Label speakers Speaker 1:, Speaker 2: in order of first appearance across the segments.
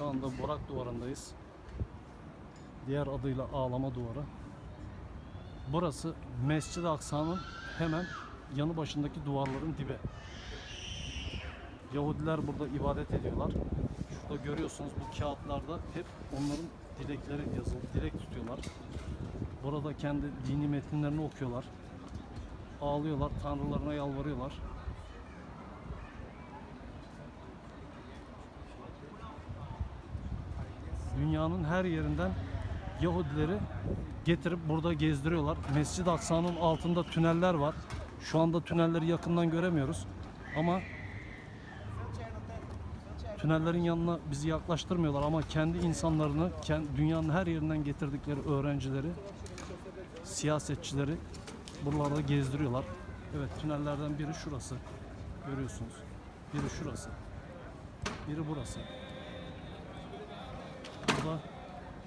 Speaker 1: Şu anda Borak duvarındayız. Diğer adıyla Ağlama Duvarı. Burası Mescid-i Aksa'nın hemen yanı başındaki duvarların dibi. Yahudiler burada ibadet ediyorlar. Şurada görüyorsunuz bu kağıtlarda hep onların dilekleri yazılı. Dilek tutuyorlar. Burada kendi dini metinlerini okuyorlar. Ağlıyorlar, tanrılarına yalvarıyorlar. Dünyanın her yerinden Yahudileri getirip burada gezdiriyorlar. Mescid-i Aksa'nın altında tüneller var. Şu anda tünelleri yakından göremiyoruz. Ama tünellerin yanına bizi yaklaştırmıyorlar ama kendi insanlarını, dünyanın her yerinden getirdikleri öğrencileri, siyasetçileri buralarda gezdiriyorlar. Evet tünellerden biri şurası. Görüyorsunuz. Biri şurası. Biri burası. Burada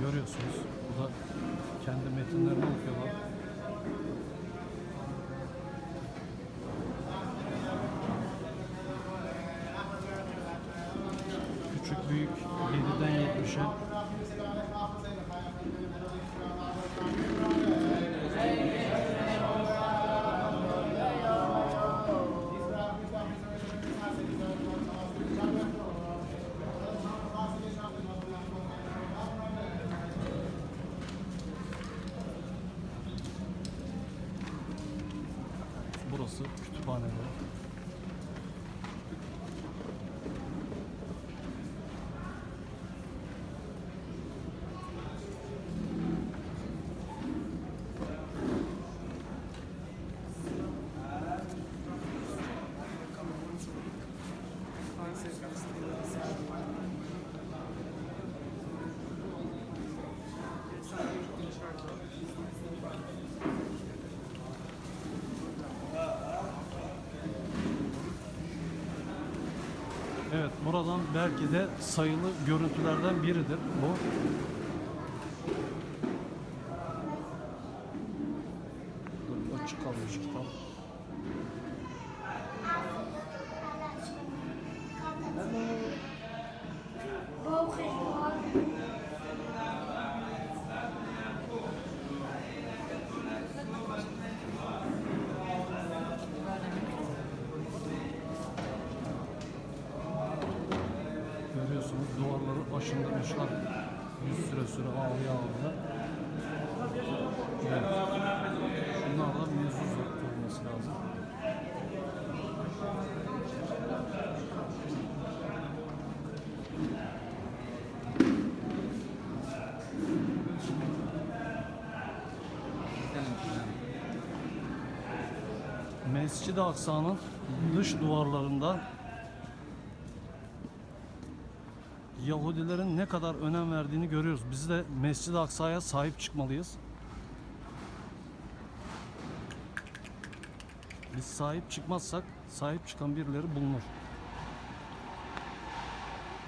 Speaker 1: Görüyorsunuz. Burada kendi metinlerini okuyorlar. Küçük büyük 7'den 70'e 좋아하는 거예요? Evet, buradan belki de sayılı görüntülerden biridir bu. Açık kalmış kitap. Duvarları aşındırmışlar. Bir süre süre ağlaya ağlaya. Evet. Şunlar da mevzu olması lazım. Mescid-i Aksa'nın dış duvarlarında Yahudilerin ne kadar önem verdiğini görüyoruz. Biz de Mescid-i Aksa'ya sahip çıkmalıyız. Biz sahip çıkmazsak sahip çıkan birileri bulunur.